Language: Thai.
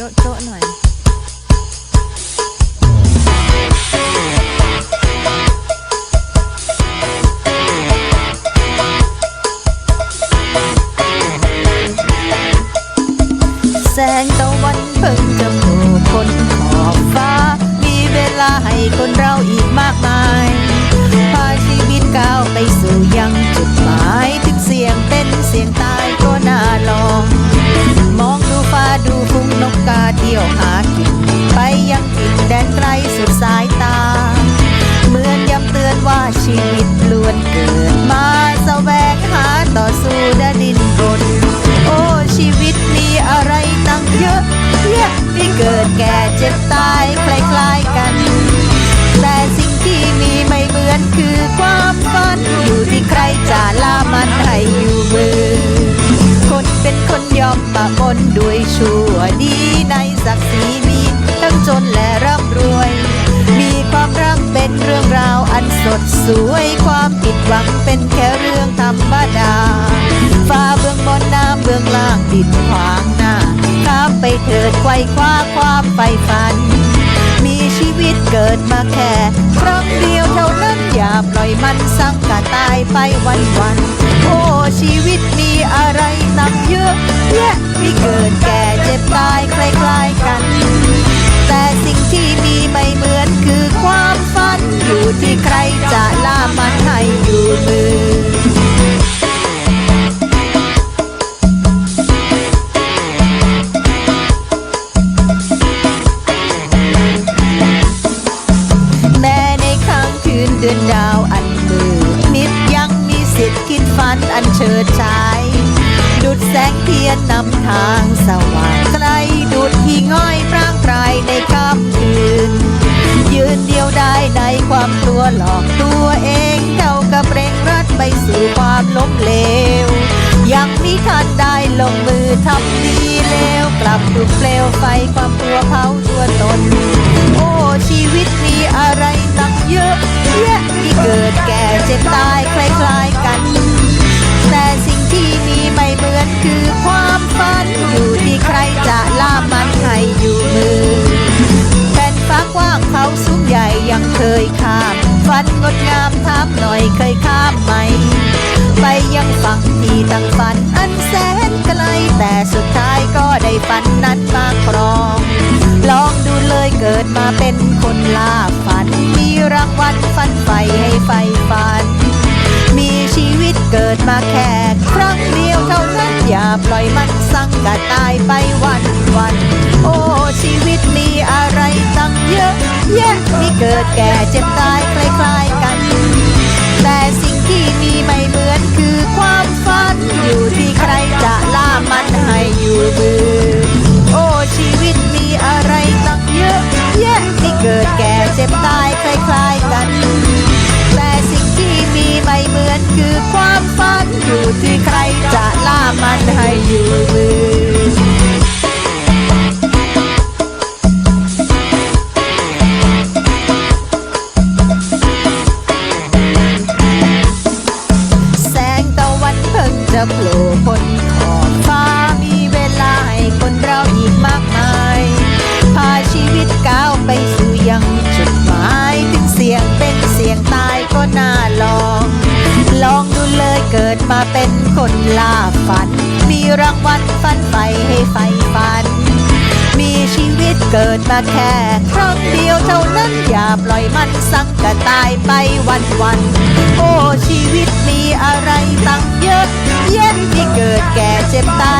จ๊ะโจ๊ะหน่อยแสงตะวันเพิ่งจะโผล่พ้นขอบฟ้า มีเวลาให้คนเราอีกมากมาย พาชีวิตก้าวไปสู่ยังจุดหมาย หากิน ไปยังถิ่นแดนไกลสุดสายตา เหมือนย้ำเตือนว่าชีวิตล้วนเกิดมาแสวงหาต่อสู้ดดินรนโอ้ชีวิตมีอะไรตั้งเยอะแยะที่เกิดแก่เจ็บตาย วยความผิดหวังเป็นแค่เรื่องธรรมดาฟ้าเบื้องบนน้ำเบื้องล่างดินขวางหน้าข้ามไปเถิดไขว้คว้าความใฝ่ฝัน มีชีวิตเกิดมาแค่ครั้งเดียวเท่านั้นอย่าปล่อยมันสังกะตายไปวันวันโอ้ชีวิตมีอะไรตั้งเยอะ ฉิดฉาย ดุดแสงเทียนนำทางสว่างไกลดุดที่ง่อยพร่างพรายในค่ำคืน ยืนเดียวได้ในความกลัวหลอกตัวเองเท่ากับเร่งรัดไปสู่ความล้มเหลว ยังมิทันได้ลงมือทำดีเลวกลับถูกเปลวไฟความกลัวเผาตัวตน โอ้ชีวิตมีอะไรตั้งเยอะแยะที่เกิดแก่เจ็บตายคล้ายๆกัน ยังฝั่งที่ตั้งฝันอันแสนไกล แต่สุดท้ายก็ได้ฝันนั้นมาครอง ลองดูเลยเกิดมาเป็นคนล่าฝัน มีรางวัลฝันใฝ่ให้ไฟฝัน มีชีวิตเกิดมาแค่ครั้งเดียวเท่านั้นอย่าปล่อยมันสังกะตายไปวันวัน โอ้ชีวิตมีอะไรตั้งเยอะ แยะมีเกิดแก่เจ็บตายคล้าย เราอีกมากมาย พาชีวิตก้าวไปสู่ยังจุดหมายถึงเสียงเป็นเสียงตายก็น่าลอง ลองดูเลยเกิดมาเป็นคนล่าฝัน มีรางวัลฝันใฝ่ให้ไฟฝัน มีชีวิตเกิดมาแค่ครั้งเดียวเท่านั้นอย่าปล่อยมันสังกะตายไปวันวันๆโอ้ชีวิตมีอะไรตั้งเยอะแยะที่เกิดแก่เจ็บตาย